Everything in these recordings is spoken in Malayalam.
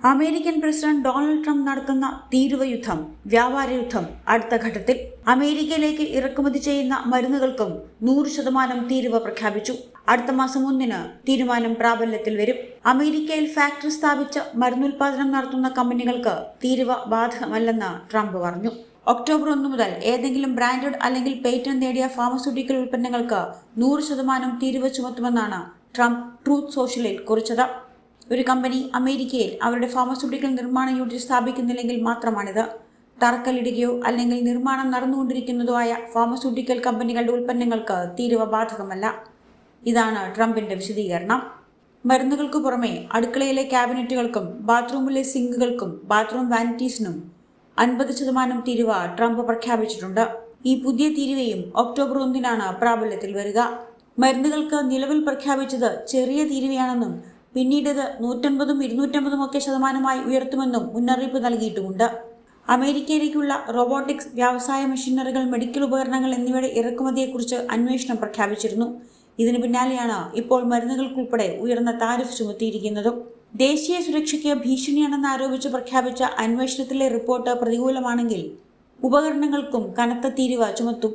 അമേരിക്കൻ പ്രസിഡന്റ് ഡൊണാൾഡ് ട്രംപ് നടത്തുന്ന തീരുവ യുദ്ധം വ്യാപാര യുദ്ധം അടുത്ത ഘട്ടത്തിൽ അമേരിക്കയിലേക്ക് ഇറക്കുമതി ചെയ്യുന്ന മരുന്നുകൾക്കും നൂറ് ശതമാനം തീരുവ പ്രഖ്യാപിച്ചു. അടുത്ത മാസം ഒന്നിന് തീരുമാനം പ്രാബല്യത്തിൽ വരും. അമേരിക്കയിൽ ഫാക്ടറി സ്ഥാപിച്ച് മരുന്നുൽപാദനം നടത്തുന്ന കമ്പനികൾക്ക് തീരുവ ബാധകമല്ലെന്ന് ട്രംപ് പറഞ്ഞു. ഒക്ടോബർ ഒന്ന് മുതൽ ഏതെങ്കിലും ബ്രാൻഡഡ് അല്ലെങ്കിൽ പേറ്റന്റ് നേടിയ ഫാർമസ്യൂട്ടിക്കൽ ഉൽപ്പന്നങ്ങൾക്ക് നൂറ് ശതമാനം തീരുവ ചുമത്തുമെന്നാണ് ട്രംപ് ട്രൂത്ത് സോഷ്യലിൽ കുറിച്ചത്. ഒരു കമ്പനി അമേരിക്കയിൽ അവരുടെ ഫാർമസ്യൂട്ടിക്കൽ നിർമ്മാണ യൂണിറ്റ് സ്ഥാപിക്കുന്നില്ലെങ്കിൽ മാത്രമാണിത്. തറക്കല്ലിടുകയോ അല്ലെങ്കിൽ നിർമ്മാണം നടന്നുകൊണ്ടിരിക്കുന്നതോ ആയ ഫാർമസ്യൂട്ടിക്കൽ കമ്പനികളുടെ ഉൽപ്പന്നങ്ങൾക്ക് തീരുവ ബാധകമല്ല. ഇതാണ് ട്രംപിന്റെ വിശദീകരണം. മരുന്നുകൾക്ക് പുറമെ അടുക്കളയിലെ ക്യാബിനറ്റുകൾക്കും ബാത്റൂമിലെ സിങ്കുകൾക്കും ബാത്റൂം വാനിറ്റീസിനും അൻപത് ശതമാനം തീരുവ ട്രംപ് പ്രഖ്യാപിച്ചിട്ടുണ്ട്. ഈ പുതിയ തീരുവയും ഒക്ടോബർ ഒന്നിനാണ് പ്രാബല്യത്തിൽ വരിക. മരുന്നുകൾക്ക് നിലവിൽ പ്രഖ്യാപിച്ചത് ചെറിയ തീരുവയാണെന്നും പിന്നീട് ഇത് നൂറ്റൻപതും ഇരുന്നൂറ്റമ്പതും ഒക്കെ ശതമാനമായി ഉയർത്തുമെന്നും മുന്നറിയിപ്പ് നൽകിയിട്ടുമുണ്ട്. അമേരിക്കയിലേക്കുള്ള റോബോട്ടിക്സ് വ്യവസായ മെഷീനറികൾ മെഡിക്കൽ ഉപകരണങ്ങൾ എന്നിവയുടെ ഇറക്കുമതിയെക്കുറിച്ച് അന്വേഷണം പ്രഖ്യാപിച്ചിരുന്നു. ഇതിന് പിന്നാലെയാണ് ഇപ്പോൾ മരുന്നുകൾക്കുൾപ്പെടെ ഉയർന്ന താരിഫ് ചുമത്തിയിരിക്കുന്നതും. ദേശീയ സുരക്ഷയ്ക്ക് ഭീഷണിയാണെന്ന് ആരോപിച്ച് പ്രഖ്യാപിച്ച അന്വേഷണത്തിലെ റിപ്പോർട്ട് പ്രതികൂലമാണെങ്കിൽ ഉപകരണങ്ങൾക്കും കനത്ത തീരുവ ചുമത്തും.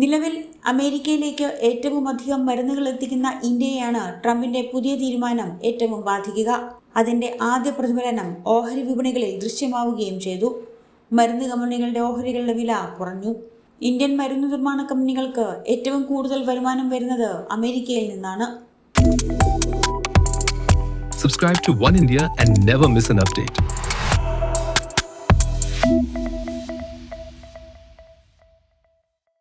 നിലവിൽ അമേരിക്കയിലേക്ക് ഏറ്റവും അധികം മരുന്നുകൾ എത്തിക്കുന്ന ഇന്ത്യയാണ് ട്രംപിന്റെ പുതിയ തീരുമാനം ഏറ്റവും ബാധിക്കുക. അതിന്റെ ആദ്യ പ്രതിഫലനം ഓഹരി വിപണികളിൽ ദൃശ്യമാവുകയും ചെയ്തു. മരുന്ന് കമ്പനികളുടെ ഓഹരികളുടെ വില കുറഞ്ഞു. ഇന്ത്യൻ മരുന്ന് നിർമ്മാണ കമ്പനികൾക്ക് ഏറ്റവും കൂടുതൽ വരുമാനം വരുന്നത് അമേരിക്കയിൽ നിന്നാണ്. Subscribe to One India and never miss an update.